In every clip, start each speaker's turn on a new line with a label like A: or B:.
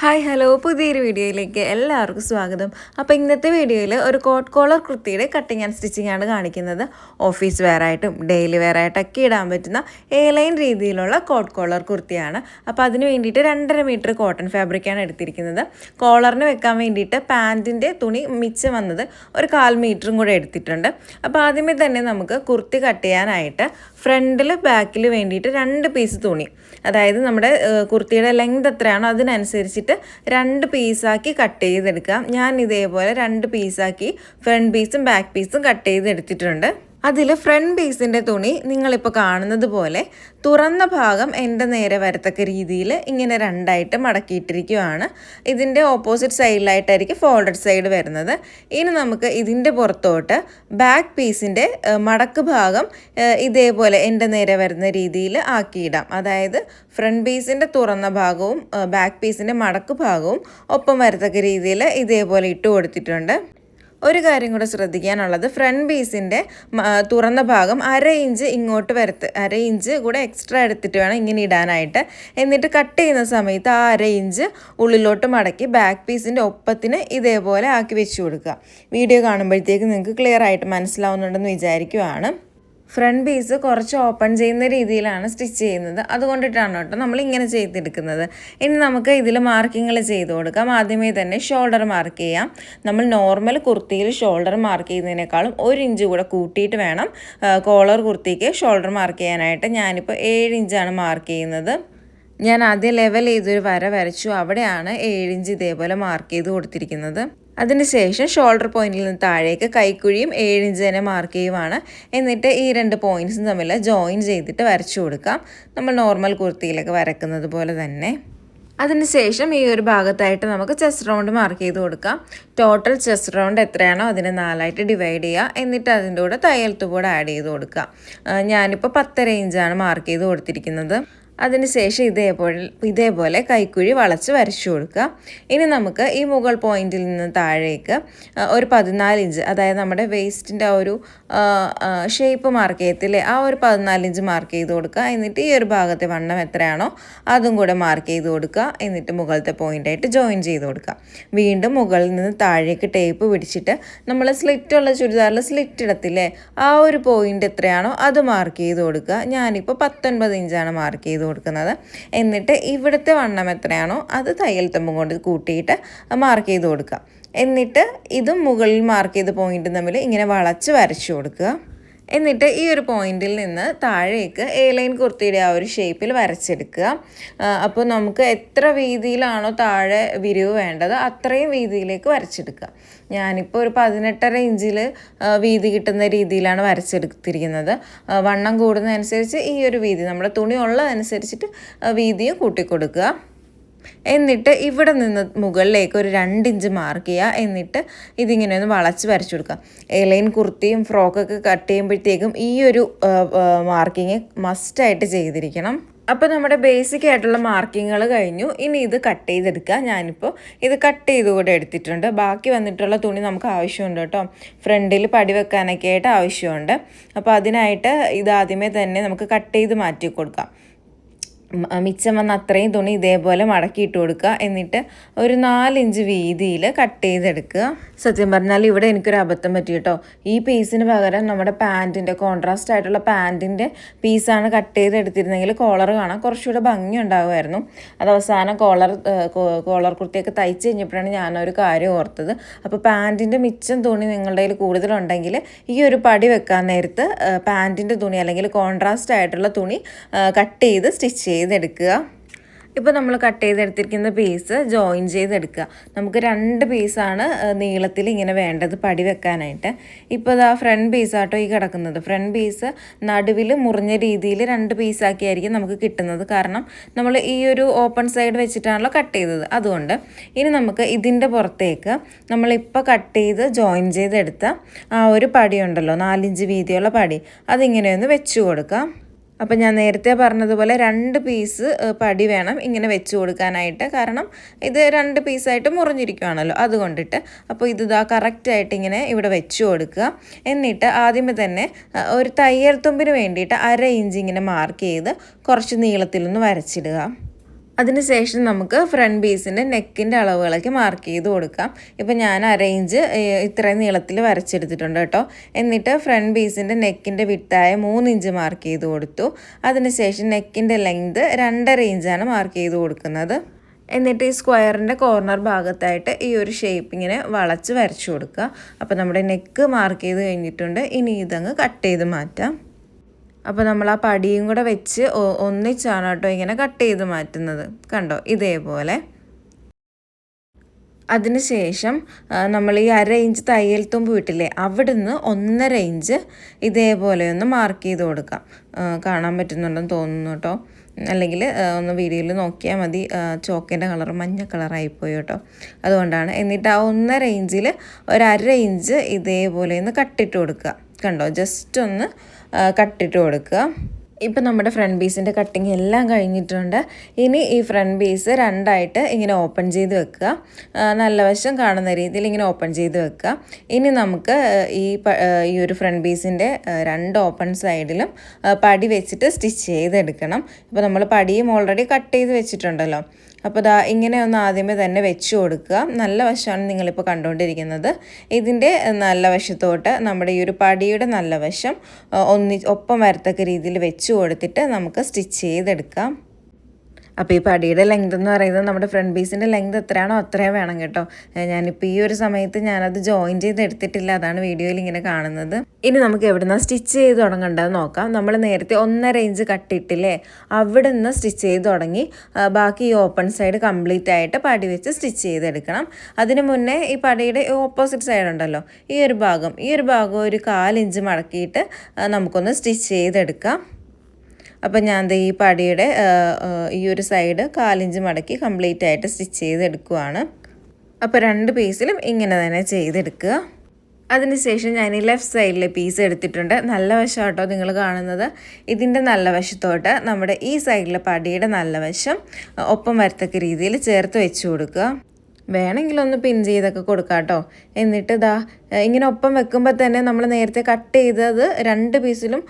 A: Hi hello പുതിയൊരു വീഡിയോയിലേക്ക് എല്ലാവർക്കും സ്വാഗതം. അപ്പോൾ ഇന്നത്തെ വീഡിയോയിൽ ഒരു കോട്ട് കോളർ കുർത്തിയുടെ കട്ടിങ് ആൻഡ് സ്റ്റിച്ചിങ് ആണ് കാണിക്കുന്നത്. ഓഫീസ് വെയറായിട്ടും ഡെയിലി വെയർ ആയിട്ടൊക്കെ ഇടാൻ പറ്റുന്ന എ ലൈൻ രീതിയിലുള്ള കോട്ട് കോളർ കുർത്തിയാണ്. അപ്പോൾ അതിന് വേണ്ടിയിട്ട് രണ്ടര മീറ്റർ കോട്ടൺ ഫാബ്രിക്കാണ് എടുത്തിരിക്കുന്നത്. കോളറിന് വെക്കാൻ വേണ്ടിയിട്ട് പാന്റിന്റെ തുണി മിച്ചം വന്നത് ഒരു കാൽ മീറ്ററും കൂടെ എടുത്തിട്ടുണ്ട്. അപ്പോൾ ആദ്യമേ തന്നെ നമുക്ക് കുർത്തി കട്ട് ചെയ്യാനായിട്ട് ഫ്രണ്ടിൽ ബാക്കിൽ വേണ്ടിയിട്ട് രണ്ട് പീസ് തുണി അതായത് നമ്മുടെ കുർത്തിയുടെ ലെങ്ത് എത്രയാണോ അതിനനുസരിച്ചിട്ട് രണ്ട് പീസാക്കി കട്ട് ചെയ്തെടുക്കാം. ഞാൻ ഇതേപോലെ രണ്ട് പീസാക്കി ഫ്രണ്ട് പീസും ബാക്ക് പീസും കട്ട് ചെയ്തെടുത്തിട്ടുണ്ട്. അതിൽ ഫ്രണ്ട് പീസിന്റെ തുണി നിങ്ങളിപ്പോൾ കാണുന്നത് പോലെ തുറന്ന ഭാഗം എന്റെ നേരെ വരത്തക്ക രീതിയിൽ ഇങ്ങനെ രണ്ടായിട്ട് മടക്കിയിട്ടിരിക്കുകയാണ് ഇതിന്റെ ഓപ്പോസിറ്റ് സൈഡിലായിട്ടായിരിക്കും ഫോൾഡഡ് സൈഡ് വരുന്നത്. ഇനി നമുക്ക് ഇതിന്റെ പുറത്തോട്ട് ബാക്ക് പീസിന്റെ മടക്ക് ഭാഗം ഇതേപോലെ എന്റെ നേരെ വരുന്ന രീതിയിൽ ആക്കിയിടാം. അതായത് ഫ്രണ്ട് പീസിന്റെ തുറന്ന ഭാഗവും ബാക്ക് പീസിന്റെ മടക്ക് ഭാഗവും ഒപ്പം വരത്തക്ക രീതിയിൽ ഇതേപോലെ ഇട്ട് കൊടുത്തിട്ടുണ്ട്. ഒരു കാര്യം കൂടെ ശ്രദ്ധിക്കാനുള്ളത്. ഫ്രണ്ട് പീസിന്റെ തുറന്ന ഭാഗം അര ഇഞ്ച് ഇങ്ങോട്ട് വരത്ത് അര ഇഞ്ച് കൂടെ എക്സ്ട്രാ എടുത്തിട്ട് വേണം ഇങ്ങനെ ഇടാനായിട്ട്. എന്നിട്ട് കട്ട് ചെയ്യുന്ന സമയത്ത് ആ അര ഇഞ്ച് ഉള്ളിലോട്ട് മടക്കി ബാക്ക് പീസിന്റെ ഒപ്പത്തിന് ഇതേപോലെ ആക്കി വെച്ച് കൊടുക്കുക. വീഡിയോ കാണുമ്പോഴത്തേക്ക് നിങ്ങൾക്ക് ക്ലിയർ ആയിട്ട് മനസ്സിലാവുന്നുണ്ടെന്ന് വിചാരിക്കുവാണ്. ഫ്രണ്ട് പീസ് കുറച്ച് ഓപ്പൺ ചെയ്യുന്ന രീതിയിലാണ് സ്റ്റിച്ച് ചെയ്യുന്നത്. അതുകൊണ്ടിട്ടാണ് കേട്ടോ നമ്മൾ ഇങ്ങനെ ചെയ്തെടുക്കുന്നത്. ഇനി നമുക്ക് ഇതിൽ മാർക്കിങ്ങൾ ചെയ്ത് കൊടുക്കാം. ആദ്യമേ തന്നെ ഷോൾഡർ മാർക്ക് ചെയ്യാം. നമ്മൾ നോർമൽ കുർത്തിയിൽ ഷോൾഡർ മാർക്ക് ചെയ്യുന്നതിനേക്കാളും ഒരു ഇഞ്ച് കൂടെ കൂട്ടിയിട്ട് വേണം കോളർ കുർത്തിക്ക് ഷോൾഡർ മാർക്ക് ചെയ്യാനായിട്ട്. ഞാനിപ്പോൾ ഏഴ് ഇഞ്ചാണ് മാർക്ക് ചെയ്യുന്നത്. ഞാൻ ആദ്യം ലെവൽ ചെയ്തൊരു വര വരച്ചു. അവിടെയാണ് ഏഴ് ഇഞ്ച് ഇതേപോലെ മാർക്ക് ചെയ്ത് കൊടുത്തിരിക്കുന്നത്. അതിനുശേഷം ഷോൾഡർ പോയിന്റിൽ നിന്ന് താഴേക്ക് കൈക്കുഴിയും ഏഴ് ഇഞ്ച് തന്നെ മാർക്ക് ചെയ്യുവാണ്. എന്നിട്ട് ഈ രണ്ട് പോയിന്റ്സും തമ്മിൽ ജോയിൻ ചെയ്തിട്ട് വരച്ചു കൊടുക്കാം. നമ്മൾ നോർമൽ കുർത്തിയിലൊക്കെ വരക്കുന്നത് പോലെ തന്നെ. അതിനുശേഷം ഈ ഒരു ഭാഗത്തായിട്ട് നമുക്ക് ചെസ്റ്റ് റൗണ്ട് മാർക്ക് ചെയ്ത് കൊടുക്കാം. ടോട്ടൽ ചെസ്റ്റ് റൗണ്ട് എത്രയാണോ അതിനെ നാലായിട്ട് ഡിവൈഡ് ചെയ്യുക. എന്നിട്ട് അതിന്റെ കൂടെ തയ്യൽ തുകൂടെ ആഡ് ചെയ്ത് കൊടുക്കുക. ഞാനിപ്പോൾ പത്തര ഇഞ്ചാണ് മാർക്ക് ചെയ്ത് കൊടുത്തിരിക്കുന്നത്. അതിനുശേഷം ഇതേപോലെ ഇതേപോലെ കൈക്കുഴി വളച്ച് വരച്ചു കൊടുക്കുക. ഇനി നമുക്ക് ഈ മുകൾ പോയിന്റിൽ നിന്ന് താഴേക്ക് ഒരു പതിനാല് ഇഞ്ച് അതായത് നമ്മുടെ വേസ്റ്റിന്റെ ആ ഒരു ഷേപ്പ് മാർക്ക് ചെയ്യത്തില്ലേ ആ ഒരു പതിനാല് ഇഞ്ച് മാർക്ക് ചെയ്ത് കൊടുക്കുക. എന്നിട്ട് ഈ ഒരു ഭാഗത്തെ വണ്ണം എത്രയാണോ അതും കൂടെ മാർക്ക് ചെയ്ത് കൊടുക്കുക. എന്നിട്ട് മുകളിലത്തെ പോയിന്റായിട്ട് ജോയിൻ ചെയ്ത് കൊടുക്കുക. വീണ്ടും മുകളിൽ നിന്ന് താഴേക്ക് ടേപ്പ് പിടിച്ചിട്ട് നമ്മൾ സ്ലിറ്റുള്ള ചുരിദാറിൽ സ്ലിറ്റ് ഇടത്തില്ലേ ആ ഒരു പോയിന്റ് എത്രയാണോ അത് മാർക്ക് ചെയ്ത് കൊടുക്കുക. ഞാനിപ്പോൾ പത്തൊൻപത് ഇഞ്ചാണ് മാർക്ക് ചെയ്ത് കൊടുക്കുന്നത്. എന്നിട്ട് ഇവിടുത്തെ വണ്ണം എത്രയാണോ അത് തയ്യൽ തുമ്പും കൊണ്ട് കൂട്ടിയിട്ട് മാർക്ക് ചെയ്ത് കൊടുക്കുക. എന്നിട്ട് ഇതും മുകളിൽ മാർക്ക് ചെയ്ത പോയിന്റും തമ്മിൽ ഇങ്ങനെ വളച്ച് വരച്ചു കൊടുക്കുക. എന്നിട്ട് ഈ ഒരു പോയിന്റിൽ നിന്ന് താഴേക്ക് എ ലൈൻ കുർത്തിയുടെ ആ ഒരു ഷേപ്പിൽ വരച്ചെടുക്കുക. അപ്പോൾ നമുക്ക് എത്ര വീതിയിലാണോ താഴെ വിരിവ് വേണ്ടത് അത്രയും വീതിയിലേക്ക് വരച്ചെടുക്കുക. ഞാനിപ്പോൾ ഒരു പതിനെട്ടര ഇഞ്ചിൽ വീതി കിട്ടുന്ന രീതിയിലാണ് വരച്ചെടുത്തിരിക്കുന്നത്. വണ്ണം കൂടുന്നതനുസരിച്ച് ഈ ഒരു വീതി നമ്മുടെ തുണി ഉള്ളതനുസരിച്ചിട്ട് വീതിയും കൂട്ടിക്കൊടുക്കുക. എന്നിട്ട് ഇവിടെ നിന്ന് മുകളിലേക്ക് ഒരു രണ്ട് ഇഞ്ച് മാർക്ക് ചെയ്യുക. എന്നിട്ട് ഇതിങ്ങനെ ഒന്ന് വളച്ച് വരച്ചു കൊടുക്കുക. എലൈൻ കുർത്തിയും ഫ്രോക്കൊക്കെ കട്ട് ചെയ്യുമ്പോഴത്തേക്കും ഈ ഒരു മാർക്കിങ് മസ്റ്റായിട്ട് ചെയ്തിരിക്കണം. അപ്പോൾ നമ്മുടെ ബേസിക് ആയിട്ടുള്ള മാർക്കിങ്ങൾ കഴിഞ്ഞു. ഇനി ഇത് കട്ട് ചെയ്തെടുക്കുക. ഞാനിപ്പോൾ ഇത് കട്ട് ചെയ്ത് കൂടെ എടുത്തിട്ടുണ്ട്. ബാക്കി വന്നിട്ടുള്ള തുണി നമുക്ക് ആവശ്യമുണ്ട് കേട്ടോ. ഫ്രണ്ടിൽ പടി വെക്കാനൊക്കെ ആയിട്ട് ആവശ്യമുണ്ട്. അപ്പോൾ അതിനായിട്ട് ഇത് ആദ്യമേ തന്നെ നമുക്ക് കട്ട് ചെയ്ത് മാറ്റി കൊടുക്കാം. മിച്ചം വന്ന അത്രയും തുണി ഇതേപോലെ മടക്കിയിട്ട് കൊടുക്കുക. എന്നിട്ട് ഒരു നാലിഞ്ച് വീതിയിൽ കട്ട് ചെയ്തെടുക്കുക. സത്യം പറഞ്ഞാൽ ഇവിടെ എനിക്കൊരു അബദ്ധം പറ്റി കേട്ടോ. ഈ പീസിന് പകരം നമ്മുടെ പാന്റിന്റെ കോൺട്രാസ്റ്റ് ആയിട്ടുള്ള പാന്റിന്റെ പീസാണ് കട്ട് ചെയ്തെടുത്തിരുന്നെങ്കിൽ കോളർ കാണാൻ കുറച്ചുകൂടെ ഭംഗി ഉണ്ടാകുമായിരുന്നു അത് അവസാനം കോളർ കോളർ കുർത്തിയൊക്കെ തയ്ച്ച് കഴിഞ്ഞപ്പോഴാണ് ഞാനൊരു കാര്യം ഓർത്തത്. അപ്പോൾ പാന്റിന്റെ മിച്ചം തുണി നിങ്ങളുടെ കയ്യിൽ കൂടുതലുണ്ടെങ്കിൽ ഈ ഒരു പടി വെക്കാൻ നേരത്ത് പാന്റിന്റെ തുണി അല്ലെങ്കിൽ കോൺട്രാസ്റ്റ് ആയിട്ടുള്ള തുണി കട്ട് ചെയ്ത് സ്റ്റിച്ച് ചെയ്തെടുക്കുക. ഇപ്പോൾ നമ്മൾ കട്ട് ചെയ്തെടുത്തിരിക്കുന്ന പീസ് ജോയിൻ ചെയ്തെടുക്കുക. നമുക്ക് രണ്ട് പീസാണ് നീളത്തിൽ ഇങ്ങനെ വേണ്ടത് പടി വെക്കാനായിട്ട്. ഇപ്പോൾ ഇതാ ഫ്രണ്ട് പീസാട്ടോ ഈ കിടക്കുന്നത്. ഫ്രണ്ട് പീസ് നടുവിൽ മുറിഞ്ഞ രീതിയിൽ രണ്ട് പീസാക്കിയായിരിക്കും നമുക്ക് കിട്ടുന്നത്. കാരണം നമ്മൾ ഈ ഒരു ഓപ്പൺ സൈഡ് വെച്ചിട്ടാണല്ലോ കട്ട് ചെയ്തത്. അതുകൊണ്ട് ഇനി നമുക്ക് ഇതിന്റെ പുറത്തേക്ക് നമ്മളിപ്പോൾ കട്ട് ചെയ്ത് ജോയിൻ ചെയ്തെടുത്ത ആ ഒരു പടി ഉണ്ടല്ലോ നാലിഞ്ച് വീതിയുള്ള പടി. അതിങ്ങനെ ഒന്ന് വെച്ച് കൊടുക്കാം. അപ്പം ഞാൻ നേരത്തെ പറഞ്ഞതുപോലെ രണ്ട് പീസ് പടി വേണം ഇങ്ങനെ വെച്ച് കൊടുക്കാനായിട്ട്. കാരണം ഇത് രണ്ട് പീസായിട്ട് മുറിഞ്ഞിരിക്കുകയാണല്ലോ അതുകൊണ്ടിട്ട്. അപ്പോൾ ഇത് ഇതാ കറക്റ്റായിട്ട് ഇങ്ങനെ ഇവിടെ വെച്ച് കൊടുക്കുക. എന്നിട്ട് ആദ്യമേ തന്നെ ഒരു തയ്യൽ തുമ്പിന് വേണ്ടിയിട്ട് അര ഇഞ്ച് ഇങ്ങനെ മാർക്ക് ചെയ്ത് കുറച്ച് നീളത്തിലൊന്ന് വരച്ചിടുക. അതിനുശേഷം നമുക്ക് ഫ്രണ്ട് പീസിന്റെ നെക്കിന്റെ അളവുകളൊക്കെ മാർക്ക് ചെയ്ത് കൊടുക്കാം. ഇപ്പം ഞാൻ അറേഞ്ച് ഇത്രയും നീളത്തിൽ വരച്ചെടുത്തിട്ടുണ്ട് കേട്ടോ. എന്നിട്ട് ഫ്രണ്ട് പീസിന്റെ നെക്കിന്റെ വിട്ടായ മൂന്ന് ഇഞ്ച് മാർക്ക് ചെയ്ത് കൊടുത്തു. അതിനുശേഷം നെക്കിന്റെ ലെങ്ത് രണ്ടര ഇഞ്ചാണ് മാർക്ക് ചെയ്ത് കൊടുക്കുന്നത്. എന്നിട്ട് ഈ സ്ക്വയറിന്റെ കോർണർ ഭാഗത്തായിട്ട് ഈ ഒരു ഷേപ്പിങ്ങിനെ വളച്ച് വരച്ചു കൊടുക്കുക. അപ്പോൾ നമ്മുടെ നെക്ക് മാർക്ക് ചെയ്ത് കഴിഞ്ഞിട്ടുണ്ട്. ഇനി ഇതങ്ങ് കട്ട് ചെയ്ത് മാറ്റാം. അപ്പോൾ നമ്മൾ ആ പടിയും കൂടെ വെച്ച് ഒന്നിച്ചാണ് കേട്ടോ ഇങ്ങനെ കട്ട് ചെയ്ത് മാറ്റുന്നത്. കണ്ടോ? ഇതേപോലെ. അതിനുശേഷം നമ്മൾ ഈ അര ഇഞ്ച് തയ്യൽ തുമ്പ് വിട്ടില്ലേ അവിടുന്ന് ഒന്നര ഇഞ്ച് ഇതേപോലെ ഒന്ന് മാർക്ക് ചെയ്ത് കൊടുക്കാം. കാണാൻ പറ്റുന്നുണ്ടെന്ന് തോന്നുന്നു കേട്ടോ. അല്ലെങ്കിൽ ഒന്ന് വീഡിയോയിൽ നോക്കിയാൽ മതി. ചോക്കിന്റെ കളർ മഞ്ഞ കളറായിപ്പോയി കേട്ടോ. അതുകൊണ്ടാണ് എന്നിട്ട് ആ ഒന്നര ഇഞ്ചിൽ ഒരു അര ഇഞ്ച് ഇതേപോലെ ഒന്ന് കട്ടിട്ട് കൊടുക്കുക. കണ്ടോ? ജസ്റ്റ് ഒന്ന് കട്ടിട്ട് കൊടുക്കുക. ഇപ്പം നമ്മുടെ ഫ്രണ്ട് പീസിന്റെ കട്ടിങ് എല്ലാം കഴിഞ്ഞിട്ടുണ്ട്. ഇനി ഈ ഫ്രണ്ട് പീസ് രണ്ടായിട്ട് ഇങ്ങനെ ഓപ്പൺ ചെയ്ത് വെക്കുക. നല്ല വശം കാണുന്ന രീതിയിൽ ഇങ്ങനെ ഓപ്പൺ ചെയ്ത് വെക്കുക. ഇനി നമുക്ക് ഈ ഈ ഒരു ഫ്രണ്ട് പീസിന്റെ രണ്ട് ഓപ്പൺ സൈഡിലും പടി വെച്ചിട്ട് സ്റ്റിച്ച് ചെയ്തെടുക്കണം. ഇപ്പോൾ നമ്മൾ പടിയും ഓൾറെഡി കട്ട് ചെയ്ത് വെച്ചിട്ടുണ്ടല്ലോ. അപ്പോൾ ദാ ഇങ്ങനെ ഒന്ന് ആദ്യമേ തന്നെ വെച്ച് കൊടുക്കുക. നല്ല വശമാണ് നിങ്ങളിപ്പോൾ കണ്ടുകൊണ്ടിരിക്കുന്നത്. ഇതിന്റെ നല്ല വശത്തോട്ട് നമ്മുടെ ഈ ഒരു പടിയുടെ നല്ല വശം ഒന്നി ഒപ്പം വരത്തക്ക രീതിയിൽ വെച്ച് കൊടുത്തിട്ട് നമുക്ക് സ്റ്റിച്ച് ചെയ്തെടുക്കാം. അപ്പോൾ ഈ പടിയുടെ ലെങ്ത് എന്ന് പറയുന്നത് നമ്മുടെ ഫ്രണ്ട് പീസിന്റെ ലെങ്ത് എത്രയാണോ അത്രയും വേണം കേട്ടോ. ഞാനിപ്പോൾ ഈ ഒരു സമയത്ത് ഞാനത് ജോയിൻ ചെയ്ത് എടുത്തിട്ടില്ല അതാണ് വീഡിയോയിൽ ഇങ്ങനെ കാണുന്നത്. ഇനി നമുക്ക് എവിടുന്ന സ്റ്റിച്ച് ചെയ്ത് തുടങ്ങേണ്ടത് നോക്കാം. നമ്മൾ നേരത്തെ ഒന്നര ഇഞ്ച് കട്ടിട്ടില്ലേ അവിടെ നിന്ന് സ്റ്റിച്ച് ചെയ്ത് തുടങ്ങി ബാക്കി ഈ ഓപ്പൺ സൈഡ് കംപ്ലീറ്റ് ആയിട്ട് പടി വെച്ച് സ്റ്റിച്ച് ചെയ്തെടുക്കണം. അതിന് മുന്നേ ഈ പടിയുടെ ഓപ്പോസിറ്റ് സൈഡ് ഉണ്ടല്ലോ ഈ ഒരു ഭാഗം ഈ ഒരു ഭാഗം ഒരു കാലിഞ്ച് മടക്കിയിട്ട് നമുക്കൊന്ന് സ്റ്റിച്ച് ചെയ്തെടുക്കാം. അപ്പം ഞാൻ ഈ പടിയുടെ ഈ ഒരു സൈഡ് കാലിഞ്ച് മടക്കി കംപ്ലീറ്റ് ആയിട്ട് സ്റ്റിച്ച് ചെയ്തെടുക്കുവാണ്. അപ്പോൾ രണ്ട് പീസിലും ഇങ്ങനെ തന്നെ ചെയ്തെടുക്കുക. അതിനുശേഷം ഞാൻ ഈ ലെഫ്റ്റ് സൈഡിലെ പീസ് എടുത്തിട്ടുണ്ട്. നല്ല വശമാട്ടോ നിങ്ങൾ കാണുന്നത്. ഇതിന്റെ നല്ല വശത്തോട്ട് നമ്മുടെ ഈ സൈഡിലെ പടിയുടെ നല്ല വശം ഒപ്പം വരത്തക്ക രീതിയിൽ ചേർത്ത് വെച്ച് കൊടുക്കുക. വേണമെങ്കിൽ ഒന്ന് പിൻ ചെയ്തൊക്കെ കൊടുക്കാം കേട്ടോ എന്നിട്ട് ഇതാ ഇങ്ങനെ ഒപ്പം വെക്കുമ്പോൾ തന്നെ നമ്മൾ നേരത്തെ കട്ട് ചെയ്തത് രണ്ട് പീസിലും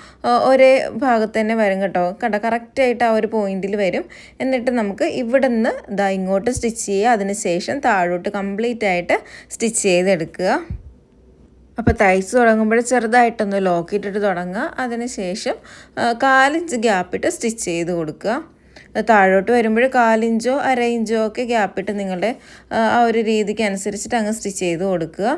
A: ഒരേ ഭാഗത്ത് തന്നെ വരും കേട്ടോ. കണ്ട? കറക്റ്റായിട്ട് ആ ഒരു പോയിന്റിൽ വരും. എന്നിട്ട് നമുക്ക് ഇവിടെ നിന്ന് ഇതാ ഇങ്ങോട്ട് സ്റ്റിച്ച് ചെയ്യുക. അതിന് ശേഷം താഴോട്ട് കംപ്ലീറ്റ് ആയിട്ട് സ്റ്റിച്ച് ചെയ്തെടുക്കുക. അപ്പോൾ തയ്ച്ച് തുടങ്ങുമ്പോൾ ചെറുതായിട്ടൊന്ന് ലോക്കിയിട്ടിട്ട് തുടങ്ങുക. അതിന് ശേഷം കാലിഞ്ച് ഗ്യാപ്പിട്ട് സ്റ്റിച്ച് ചെയ്ത് കൊടുക്കുക. താഴോട്ട് വരുമ്പോൾ കാലിഞ്ചോ അര ഇഞ്ചോ ഒക്കെ ഗ്യാപ്പിട്ട് നിങ്ങളുടെ ആ ഒരു രീതിക്ക് അനുസരിച്ചിട്ട് അങ്ങ് സ്റ്റിച്ച് ചെയ്ത് കൊടുക്കുക.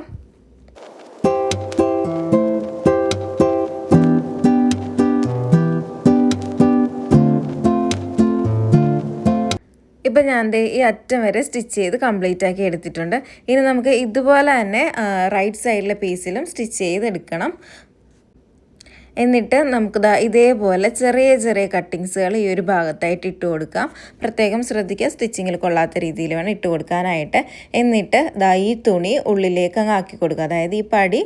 A: ഇപ്പം ഞാൻ ദേ ഈ അറ്റം വരെ സ്റ്റിച്ച് ചെയ്ത് കംപ്ലീറ്റ് ആക്കി എടുത്തിട്ടുണ്ട്. ഇനി നമുക്ക് ഇതുപോലെ തന്നെ റൈറ്റ് സൈഡിലെ പീസിലും സ്റ്റിച്ച് ചെയ്തെടുക്കണം. എന്നിട്ട് നമുക്ക് ദാ ഇതേപോലെ ചെറിയ ചെറിയ കട്ടിങ്സുകൾ ഈ ഒരു ഭാഗത്തായിട്ട് ഇട്ട് കൊടുക്കാം. പ്രത്യേകം ശ്രദ്ധിക്കുക സ്റ്റിച്ചിങ്ങിൽ കൊള്ളാത്ത രീതിയിൽ വേണം ഇട്ട് കൊടുക്കാനായിട്ട്. എന്നിട്ട് ദാ ഈ തുണി ഉള്ളിലേക്ക് അങ്ങ് ആക്കി കൊടുക്കുക. അതായത് ഈ പടി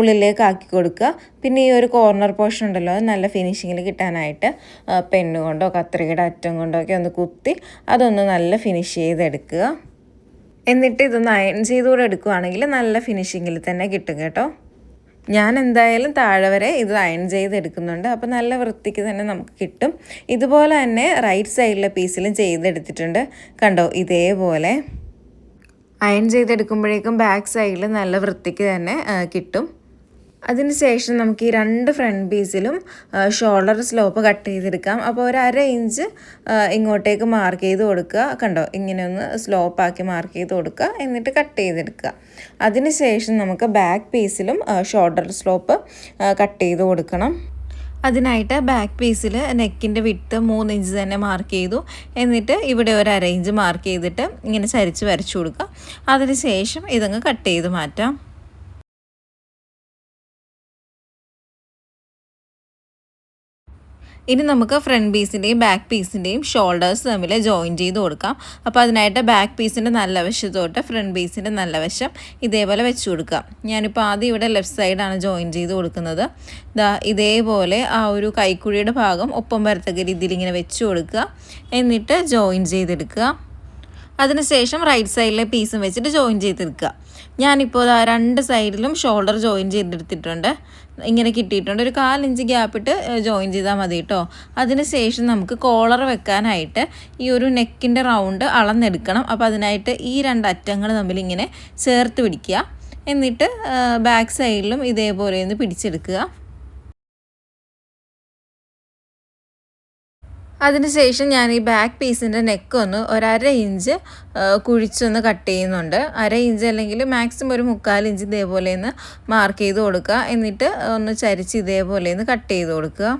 A: ഉള്ളിലേക്ക് ആക്കി കൊടുക്കുക. പിന്നെ ഈ ഒരു കോർണർ പോർഷൻ ഉണ്ടല്ലോ അത് നല്ല ഫിനിഷിങ്ങിൽ കിട്ടാനായിട്ട് പെണ്ണ് കൊണ്ടോ കത്രികയുടെ അറ്റം കൊണ്ടോ ഒക്കെ ഒന്ന് കുത്തി അതൊന്ന് നല്ല ഫിനിഷ് ചെയ്തെടുക്കുക. എന്നിട്ട് ഇതൊന്ന് അയൺ ചെയ്തുകൂടെ എടുക്കുകയാണെങ്കിൽ നല്ല ഫിനിഷിങ്ങിൽ തന്നെ കിട്ടും കേട്ടോ. ഞാൻ എന്തായാലും താഴെ വരെ ഇത് അയൺ ചെയ്തെടുക്കുന്നുണ്ട് അപ്പോൾ നല്ല വൃത്തിക്ക് തന്നെ നമുക്ക് കിട്ടും. ഇതുപോലെ തന്നെ റൈറ്റ് സൈഡിലെ പീസിലും ചെയ്തെടുത്തിട്ടുണ്ട്. കണ്ടോ? ഇതേപോലെ. അയൺ ചെയ്തെടുക്കുമ്പോഴേക്കും ബാക്ക് സൈഡിൽ നല്ല വൃത്തിക്ക് തന്നെ കിട്ടും. അതിനുശേഷം നമുക്ക് ഈ രണ്ട് ഫ്രണ്ട് പീസിലും ഷോൾഡർ സ്ലോപ്പ് കട്ട് ചെയ്തെടുക്കാം. അപ്പോൾ ഒരു അര ഇഞ്ച് ഇങ്ങോട്ടേക്ക് മാർക്ക് ചെയ്ത് കൊടുക്കുക. കണ്ടോ? ഇങ്ങനെ ഒന്ന് സ്ലോപ്പാക്കി മാർക്ക് ചെയ്ത് കൊടുക്കുക. എന്നിട്ട് കട്ട് ചെയ്തെടുക്കുക. അതിനുശേഷം നമുക്ക് ബാക്ക് പീസിലും ഷോൾഡർ സ്ലോപ്പ് കട്ട് ചെയ്ത് കൊടുക്കണം. അതിനായിട്ട് ബാക്ക് പീസിൽ നെക്കിന്റെ വിട്ട് മൂന്ന് ഇഞ്ച് തന്നെ മാർക്ക് ചെയ്തു. എന്നിട്ട് ഇവിടെ ഒരു അര ഇഞ്ച് മാർക്ക് ചെയ്തിട്ട് ഇങ്ങനെ ചരിച്ച് വരച്ചു കൊടുക്കുക. അതിന് ശേഷം ഇതങ്ങ് കട്ട് ചെയ്ത് മാറ്റാം. ഇനി നമുക്ക് ഫ്രണ്ട് പീസിന്റെയും ബാക്ക് പീസിന്റെയും ഷോൾഡേഴ്സ് തമ്മിൽ ജോയിൻ ചെയ്ത് കൊടുക്കാം. അപ്പോൾ അതിനായിട്ട് ബാക്ക് പീസിന്റെ നല്ല വശത്തോട്ട് ഫ്രണ്ട് പീസിന്റെ നല്ല വശം ഇതേപോലെ വെച്ച് കൊടുക്കാം ഞാനിപ്പോൾ ആദ്യം ഇവിടെ ലെഫ്റ്റ് സൈഡാണ് ജോയിൻ ചെയ്ത് കൊടുക്കുന്നത്. ദാ ഇതേപോലെ ആ ഒരു കൈക്കുഴിയുടെ ഭാഗം ഒപ്പം വരത്തക്ക രീതിയിൽ ഇങ്ങനെ വെച്ച് കൊടുക്കുക. എന്നിട്ട് ജോയിൻ ചെയ്തെടുക്കുക. അതിനുശേഷം റൈറ്റ് സൈഡിലെ പീസും വെച്ചിട്ട് ജോയിൻ ചെയ്തെടുക്കുക. ഞാനിപ്പോൾ രണ്ട് സൈഡിലും ഷോൾഡർ ജോയിൻ ചെയ്തെടുത്തിട്ടുണ്ട്. ഇങ്ങനെ കിട്ടിയിട്ടുണ്ട്. ഒരു കാലിഞ്ച് ഗ്യാപ്പിട്ട് ജോയിൻ ചെയ്താൽ മതി കേട്ടോ അതിന് ശേഷം നമുക്ക് കോളർ വെക്കാനായിട്ട് ഈ ഒരു നെക്കിന്റെ റൗണ്ട് അളന്നെടുക്കണം. അപ്പോൾ അതിനായിട്ട് ഈ രണ്ട് അറ്റങ്ങൾ തമ്മിൽ ഇങ്ങനെ ചേർത്ത് പിടിക്കുക. എന്നിട്ട് ബാക്ക് സൈഡിലും ഇതേപോലെ ഒന്ന് പിടിച്ചെടുക്കുക. അതിനുശേഷം ഞാൻ ഈ ബാക്ക് പീസിന്റെ നെക്ക് ഒന്ന് ഒരു അര ഇഞ്ച് കുഴിച്ചൊന്ന് കട്ട് ചെയ്യുന്നുണ്ട്. അര ഇഞ്ച് അല്ലെങ്കിൽ മാക്സിമം ഒരു മുക്കാൽ ഇഞ്ച് ഇതേപോലെ ഒന്ന് മാർക്ക് ചെയ്ത് കൊടുക്കുക. എന്നിട്ട് ഒന്ന് ചരിച്ച് ഇതേപോലെ ഒന്ന് കട്ട് ചെയ്ത് കൊടുക്കുക.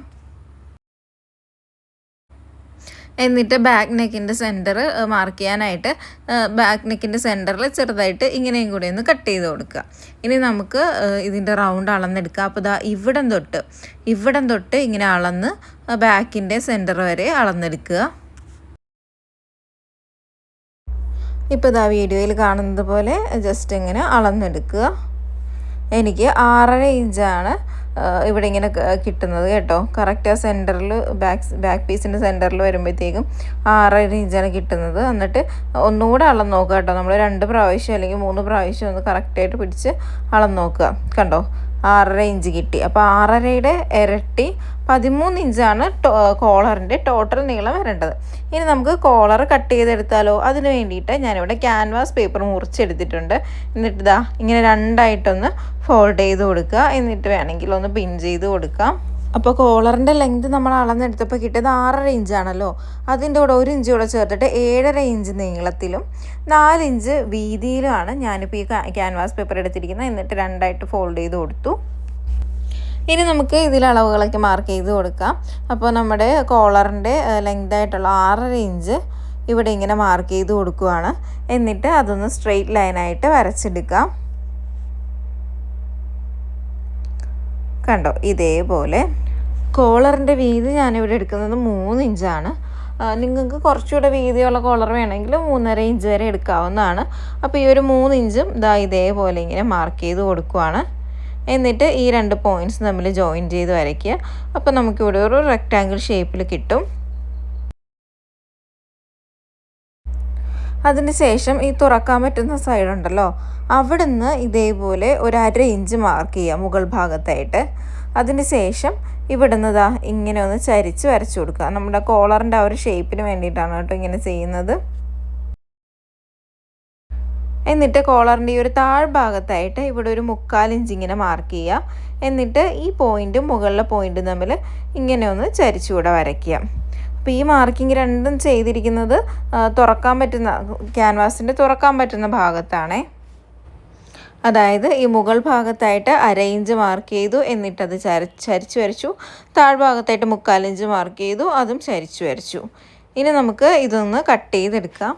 A: എന്നിട്ട് ബാക്ക് നെക്കിന്റെ സെന്റർ മാർക്ക് ചെയ്യാനായിട്ട് ബാക്ക് നെക്കിന്റെ സെന്ററിൽ ചെറുതായിട്ട് ഇങ്ങനെയും കൂടി ഒന്ന് കട്ട് ചെയ്ത് കൊടുക്കുക. ഇനി നമുക്ക് ഇതിന്റെ റൗണ്ട് അളന്നെടുക്കുക അപ്പോൾ ഇതാ ഇവിടം തൊട്ട് ഇവിടം തൊട്ട് ഇങ്ങനെ അളന്ന് ബാക്കിന്റെ സെന്റർ വരെ അളന്നെടുക്കുക. ഇപ്പോൾ ഇതാ വീഡിയോയിൽ കാണുന്നത് പോലെ ജസ്റ്റ് ഇങ്ങനെ അളന്നെടുക്കുക. എനിക്ക് ആറര ഇഞ്ചാണ് ഇവിടെ ഇങ്ങനെ കിട്ടുന്നത് കേട്ടോ. കറക്റ്റ് ആ സെന്ററിൽ ബാക്ക് ബാക്ക് പീസിന്റെ സെന്ററിൽ വരുമ്പോഴത്തേക്കും ആറര ഇഞ്ചാണ് കിട്ടുന്നത്. എന്നിട്ട് ഒന്നുകൂടെ അളന്ന് നോക്കുക കേട്ടോ. നമ്മൾ രണ്ട് പ്രാവശ്യം അല്ലെങ്കിൽ മൂന്ന് പ്രാവശ്യം ഒന്ന് കറക്റ്റായിട്ട് പിടിച്ച് അളന്ന് നോക്കുക. കണ്ടോ? ആറര ഇഞ്ച് കിട്ടി. അപ്പോൾ ആറരയുടെ ഇരട്ടി പതിമൂന്ന് ഇഞ്ചാണ് കോളറിന്റെ ടോട്ടൽ നീളം വരേണ്ടത്. ഇനി നമുക്ക് കോളർ കട്ട് ചെയ്തെടുത്താലോ? അതിന് വേണ്ടിയിട്ട് ഞാനിവിടെ ക്യാൻവാസ് പേപ്പർ മുറിച്ചെടുത്തിട്ടുണ്ട്. എന്നിട്ട് ഇതാ ഇങ്ങനെ രണ്ടായിട്ടൊന്ന് ഫോൾഡ് ചെയ്ത് കൊടുക്കുക. എന്നിട്ട് വേണമെങ്കിൽ ഒന്ന് പിൻ ചെയ്ത് കൊടുക്കാം. അപ്പോൾ കോളറിന്റെ ലെങ്ത് നമ്മൾ അളന്നെടുത്തപ്പോൾ കിട്ടിയത് ആറര ഇഞ്ചാണല്ലോ അതിന്റെ കൂടെ ഒരു ഇഞ്ച് കൂടെ ചേർത്തിട്ട് ഏഴര ഇഞ്ച് നീളത്തിലും നാലിഞ്ച് വീതിയിലുമാണ് ഞാനിപ്പോൾ ഈ ക്യാൻവാസ് പേപ്പർ എടുത്തിരിക്കുന്നത്. എന്നിട്ട് രണ്ടായിട്ട് ഫോൾഡ് ചെയ്ത് കൊടുത്തു. ഇനി നമുക്ക് ഇതിൽ അളവുകളൊക്കെ മാർക്ക് ചെയ്ത് കൊടുക്കാം. അപ്പോൾ നമ്മുടെ കോളറിന്റെ ലെങ്ത് ആയിട്ടുള്ള ആറര ഇഞ്ച് ഇവിടെ ഇങ്ങനെ മാർക്ക് ചെയ്ത് കൊടുക്കുവാണ്. എന്നിട്ട് അതൊന്ന് സ്ട്രെയിറ്റ് ലൈനായിട്ട് വരച്ചെടുക്കാം. കണ്ടോ? ഇതേപോലെ കോളറിന്റെ വീതി ഞാനിവിടെ എടുക്കുന്നത് മൂന്ന് ഇഞ്ചാണ്. നിങ്ങൾക്ക് കുറച്ചുകൂടെ വീതിയുള്ള കോളർ വേണമെങ്കിൽ മൂന്നര ഇഞ്ച് വരെ എടുക്കാവുന്നതാണ്. അപ്പോൾ ഈ ഒരു മൂന്ന് ഇഞ്ചും ഇതാ ഇതേപോലെ ഇങ്ങനെ മാർക്ക് ചെയ്ത് കൊടുക്കുവാണ്. എന്നിട്ട് ഈ രണ്ട് പോയിന്റ്സ് തമ്മിൽ ജോയിൻ ചെയ്ത് വരയ്ക്കുക. അപ്പോൾ നമുക്കിവിടെ ഒരു റെക്റ്റാങ്കിൾ ഷേപ്പിൽ കിട്ടും. അതിന് ശേഷം ഈ തുറക്കാൻ പറ്റുന്ന സൈഡ് ഉണ്ടല്ലോ അവിടുന്ന് ഇതേപോലെ ഒരു അര ഇഞ്ച് മാർക്ക് ചെയ്യുക മുകൾ ഭാഗത്തായിട്ട്. അതിന് ശേഷം ഇവിടുന്ന് ഇതാ ഇങ്ങനെ ഒന്ന് ചരിച്ച് വരച്ചു കൊടുക്കുക. നമ്മുടെ കോളറിന്റെ ആ ഒരു ഷേപ്പിന് വേണ്ടിയിട്ടാണ് കേട്ടോ ഇങ്ങനെ ചെയ്യുന്നത്. എന്നിട്ട് കോളറിന്റെ ഈ ഒരു താഴ്ഭാഗത്തായിട്ട് ഇവിടെ ഒരു മുക്കാൽ ഇഞ്ച് ഇങ്ങനെ മാർക്ക് ചെയ്യുക എന്നിട്ട് ഈ പോയിന്റും മുകളിലെ പോയിന്റും തമ്മിൽ ഇങ്ങനെ ഒന്ന് ചരിച്ചുകൂടെ വരയ്ക്കുക അപ്പോൾ ഈ മാർക്കിംഗ് രണ്ടും ചെയ്തിരിക്കുന്നത് തുറക്കാൻ പറ്റുന്ന ക്യാൻവാസിന്റെ തുറക്കാൻ പറ്റുന്ന ഭാഗത്താണേ. അതായത് ഈ മുകൾ ഭാഗത്തായിട്ട് അര ഇഞ്ച് മാർക്ക് ചെയ്തു എന്നിട്ടത് ചര ചരിച്ചു വരച്ചു. താഴ്ഭാഗത്തായിട്ട് മുക്കാലിഞ്ച് മാർക്ക് ചെയ്തു അതും ചരിച്ചു വരച്ചു. ഇനി നമുക്ക് ഇതൊന്ന് കട്ട് ചെയ്തെടുക്കാം.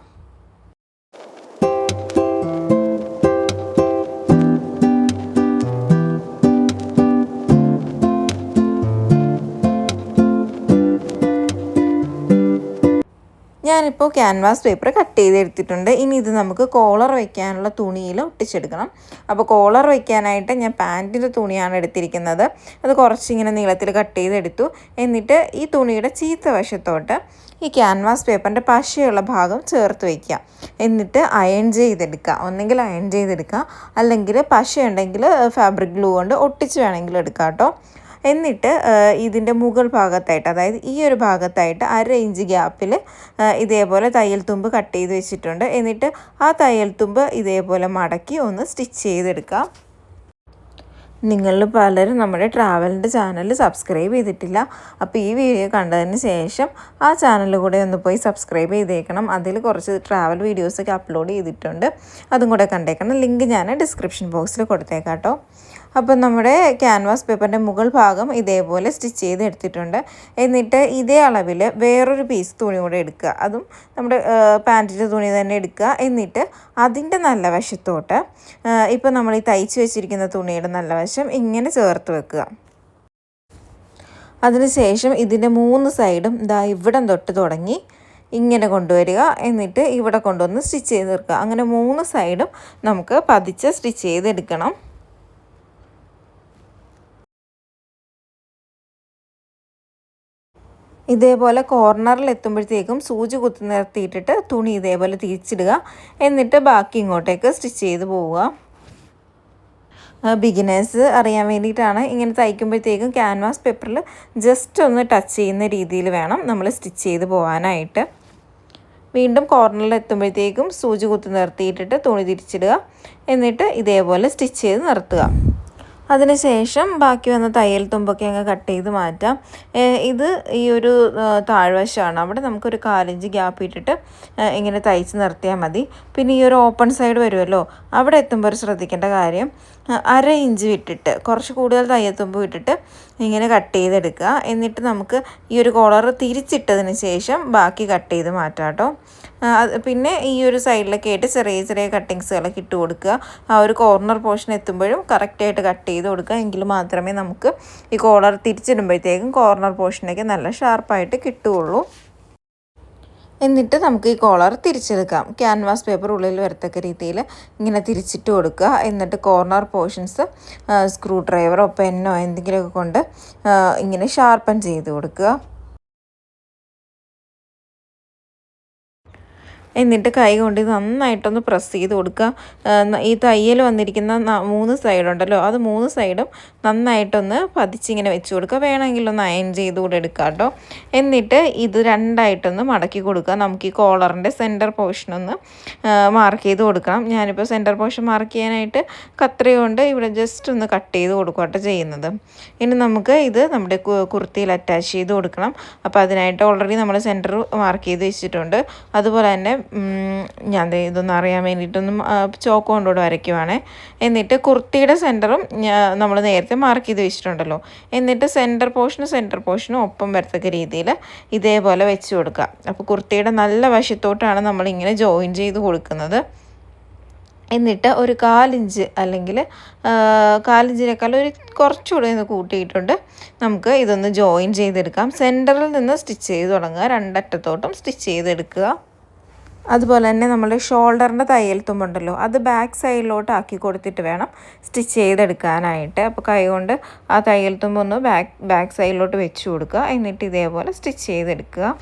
A: ഞാനിപ്പോൾ ക്യാൻവാസ് പേപ്പർ കട്ട് ചെയ്തെടുത്തിട്ടുണ്ട്. ഇനി ഇത് നമുക്ക് കോളർ വയ്ക്കാനുള്ള തുണിയിൽ ഒട്ടിച്ചെടുക്കണം. അപ്പോൾ കോളർ വയ്ക്കാനായിട്ട് ഞാൻ പാന്റിന്റെ തുണിയാണ് എടുത്തിരിക്കുന്നത്. അത് കുറച്ചിങ്ങനെ നീളത്തിൽ കട്ട് ചെയ്തെടുത്തു. എന്നിട്ട് ഈ തുണിയുടെ ചീത്ത വശത്തോട്ട് ഈ ക്യാൻവാസ് പേപ്പറിന്റെ പശയുള്ള ഭാഗം ചേർത്ത് വയ്ക്കുക എന്നിട്ട് അയൺ ചെയ്തെടുക്കുക. ഒന്നെങ്കിൽ അയൺ ചെയ്തെടുക്കുക. അല്ലെങ്കിൽ പശയുണ്ടെങ്കിൽ ഫാബ്രിക് ഗ്ലൂ കൊണ്ട് ഒട്ടിച്ച് വേണമെങ്കിൽ എടുക്കാം കേട്ടോ. എന്നിട്ട് ഇതിന്റെ മുകൾ ഭാഗത്തായിട്ട് അതായത് ഈ ഒരു ഭാഗത്തായിട്ട് അര ഇഞ്ച് ഗ്യാപ്പിൽ ഇതേപോലെ തയ്യൽ തുമ്പ് കട്ട് ചെയ്ത് വെച്ചിട്ടുണ്ട്. എന്നിട്ട് ആ തയ്യൽ തുമ്പ് ഇതേപോലെ മടക്കി ഒന്ന് സ്റ്റിച്ച് ചെയ്തെടുക്കാം നിങ്ങളിൽ പലരും നമ്മുടെ ട്രാവലിന്റെ ചാനൽ സബ്സ്ക്രൈബ് ചെയ്തിട്ടില്ല. അപ്പോൾ ഈ വീഡിയോ കണ്ടതിന് ശേഷം ആ ചാനൽ കൂടെ ഒന്ന് പോയി സബ്സ്ക്രൈബ് ചെയ്തേക്കണം. അതിൽ കുറച്ച് ട്രാവൽ വീഡിയോസൊക്കെ അപ്ലോഡ് ചെയ്തിട്ടുണ്ട്. അതും കൂടെ കണ്ടേക്കണം. ലിങ്ക് ഞാൻ ഡിസ്ക്രിപ്ഷൻ ബോക്സിൽ കൊടുത്തേക്കാം കേട്ടോ. അപ്പോൾ നമ്മുടെ ക്യാൻവാസ് പേപ്പറിന്റെ മുകൾ ഭാഗം ഇതേപോലെ സ്റ്റിച്ച് ചെയ്ത് എടുത്തിട്ടുണ്ട്. എന്നിട്ട് ഇതേ അളവിൽ വേറൊരു പീസ് തുണി കൂടെ എടുക്കുക. അതും നമ്മുടെ പാന്റിന്റെ തുണി തന്നെ എടുക്കുക. എന്നിട്ട് അതിന്റെ നല്ല വശത്തോട്ട് ഇപ്പം നമ്മൾ ഈ തയ്ച്ച് വെച്ചിരിക്കുന്ന തുണിയുടെ നല്ല വശം ഇങ്ങനെ ചേർത്ത് വെക്കുക. അതിനുശേഷം ഇതിന്റെ മൂന്ന് സൈഡും ഇതാ ഇവിടം തൊട്ട് തുടങ്ങി ഇങ്ങനെ കൊണ്ടുവരിക. എന്നിട്ട് ഇവിടെ കൊണ്ടുവന്ന് സ്റ്റിച്ച് ചെയ്ത് തീർക്കുക. അങ്ങനെ മൂന്ന് സൈഡും നമുക്ക് പതിച്ച് സ്റ്റിച്ച് ചെയ്തെടുക്കണം. ഇതേപോലെ കോർണറിൽ എത്തുമ്പോഴത്തേക്കും സൂചി കുത്തി നിർത്തിയിട്ടിട്ട് തുണി ഇതേപോലെ തിരിച്ചിടുക. എന്നിട്ട് ബാക്കി ഇങ്ങോട്ടേക്ക് സ്റ്റിച്ച് ചെയ്ത് പോവുക. ബിഗിനേഴ്സ് അറിയാൻ വേണ്ടിയിട്ടാണ് ഇങ്ങനെ തയ്ക്കുമ്പോഴത്തേക്കും ക്യാൻവാസ് പേപ്പറിൽ ജസ്റ്റ് ഒന്ന് ടച്ച് ചെയ്യുന്ന രീതിയിൽ വേണം നമ്മൾ സ്റ്റിച്ച് ചെയ്ത് പോകാനായിട്ട് വീണ്ടും കോർണറിൽ എത്തുമ്പോഴത്തേക്കും സൂചി കുത്തി നിർത്തിയിട്ടിട്ട് തുണി തിരിച്ചിടുക. എന്നിട്ട് ഇതേപോലെ സ്റ്റിച്ച് ചെയ്ത് നിർത്തുക. അതിനുശേഷം ബാക്കി വന്ന തയ്യൽ തുമ്പൊക്കെ അങ്ങ് കട്ട് ചെയ്ത് മാറ്റാം. ഇത് ഈ ഒരു താഴ്വശമാണ് അവിടെ നമുക്കൊരു കാലിഞ്ച് ഗ്യാപ്പ് ഇട്ടിട്ട് ഇങ്ങനെ തയ്ച്ച് നിർത്തിയാൽ മതി. പിന്നെ ഈ ഒരു ഓപ്പൺ സൈഡ് വരുമല്ലോ അവിടെ എത്തുമ്പോൾ ഒരു ശ്രദ്ധിക്കേണ്ട കാര്യം അര ഇഞ്ച് വിട്ടിട്ട് കുറച്ച് കൂടുതൽ തയ്യത്തുമ്പ് വിട്ടിട്ട് ഇങ്ങനെ കട്ട് ചെയ്തെടുക്കുക. എന്നിട്ട് നമുക്ക് ഈ ഒരു കോളർ തിരിച്ചിട്ടതിന് ശേഷം ബാക്കി കട്ട് ചെയ്ത് മാറ്റാം കേട്ടോ. പിന്നെ ഈ ഒരു സൈഡിലൊക്കെ ആയിട്ട് ചെറിയ ചെറിയ കട്ടിങ്സുകളൊക്കെ ഇട്ട് കൊടുക്കുക. ആ ഒരു കോർണർ പോർഷൻ എത്തുമ്പോഴും കറക്റ്റായിട്ട് കട്ട് ചെയ്ത് കൊടുക്കുക. എങ്കിൽ മാത്രമേ നമുക്ക് ഈ കോളർ തിരിച്ചിടുമ്പോഴത്തേക്കും കോർണർ പോർഷനൊക്കെ നല്ല ഷാർപ്പായിട്ട് കിട്ടുകയുള്ളൂ. എന്നിട്ട് നമുക്ക് ഈ കോളർ തിരിച്ചെടുക്കാം. ക്യാൻവാസ് പേപ്പർ ഉള്ളിൽ വരത്തക്ക രീതിയിൽ ഇങ്ങനെ തിരിച്ചിട്ട് കൊടുക്കുക. എന്നിട്ട് കോർണർ പോർഷൻസ് സ്ക്രൂ ഡ്രൈവറോ പെന്നോ എന്തെങ്കിലുമൊക്കെ കൊണ്ട് ഇങ്ങനെ ഷാർപ്പൻ ചെയ്ത് കൊടുക്കുക. എന്നിട്ട് കൈ കൊണ്ട് നന്നായിട്ടൊന്ന് പ്രസ് ചെയ്ത് കൊടുക്കുക. ഈ തയ്യൽ വന്നിരിക്കുന്ന മൂന്ന് സൈഡുണ്ടല്ലോ അത് മൂന്ന് സൈഡും നന്നായിട്ടൊന്ന് പതിച്ചിങ്ങനെ വെച്ച് കൊടുക്കുക. വേണമെങ്കിൽ ഒന്ന് അയൺ ചെയ്ത് കൂടെ എടുക്കുക കേട്ടോ. എന്നിട്ട് ഇത് രണ്ടായിട്ടൊന്ന് മടക്കി കൊടുക്കുക. നമുക്ക് ഈ കോളറിന്റെ സെന്റർ പോർഷൻ ഒന്ന് മാർക്ക് ചെയ്ത് കൊടുക്കണം. ഞാനിപ്പോൾ സെന്റർ പോർഷൻ മാർക്ക് ചെയ്യാനായിട്ട് കത്രയുകൊണ്ട് ഇവിടെ ജസ്റ്റ് ഒന്ന് കട്ട് ചെയ്ത് കൊടുക്കുക ചെയ്യുന്നത്. ഇനി നമുക്ക് ഇത് നമ്മുടെ കുർത്തിയിൽ അറ്റാച്ച് ചെയ്ത് കൊടുക്കണം. അപ്പോൾ അതിനായിട്ട് ഓൾറെഡി നമ്മൾ സെന്റർ മാർക്ക് ചെയ്ത് വെച്ചിട്ടുണ്ട്. അതുപോലെ തന്നെ ഞാൻ ഇതൊന്നും അറിയാൻ വേണ്ടിയിട്ടൊന്നും ചോക്ക് കൊണ്ടുകൂടെ വരയ്ക്കുവാണേ. എന്നിട്ട് കുർത്തിയുടെ സെന്ററും നമ്മൾ നേരത്തെ മാർക്ക് ചെയ്ത് വെച്ചിട്ടുണ്ടല്ലോ. എന്നിട്ട് സെന്റർ പോർഷനും സെന്റർ പോർഷനും ഒപ്പം വരത്തക്ക രീതിയിൽ ഇതേപോലെ വെച്ച് കൊടുക്കുക. അപ്പോൾ കുർത്തിയുടെ നല്ല വശത്തോട്ടാണ് നമ്മളിങ്ങനെ ജോയിൻ ചെയ്ത് കൊടുക്കുന്നത്. എന്നിട്ട് ഒരു കാലിഞ്ച് അല്ലെങ്കിൽ കാലിഞ്ചിനേക്കാൾ ഒരു കുറച്ചുകൂടെ ഒന്ന് കൂട്ടിയിട്ടുണ്ട്. നമുക്ക് ഇതൊന്ന് ജോയിൻ ചെയ്തെടുക്കാം. സെന്ററിൽ നിന്ന് സ്റ്റിച്ച് ചെയ്ത് തുടങ്ങുക. രണ്ടറ്റത്തോട്ടും സ്റ്റിച്ച് ചെയ്തെടുക്കുക. അതുപോലെ തന്നെ നമ്മൾ ഷോൾഡറിന്റെ തയ്യൽ തുമ്പുണ്ടല്ലോ അത് ബാക്ക് സൈഡിലോട്ട് ആക്കി കൊടുത്തിട്ട് വേണം സ്റ്റിച്ച് ചെയ്തെടുക്കാനായിട്ട്. അപ്പോൾ കൈ കൊണ്ട് ആ തയ്യൽ തുമ്പൊന്ന് ബാക്ക് ബാക്ക് സൈഡിലോട്ട് വെച്ച് കൊടുക്കുക. എന്നിട്ട് ഇതേപോലെ സ്റ്റിച്ച് ചെയ്തെടുക്കുക.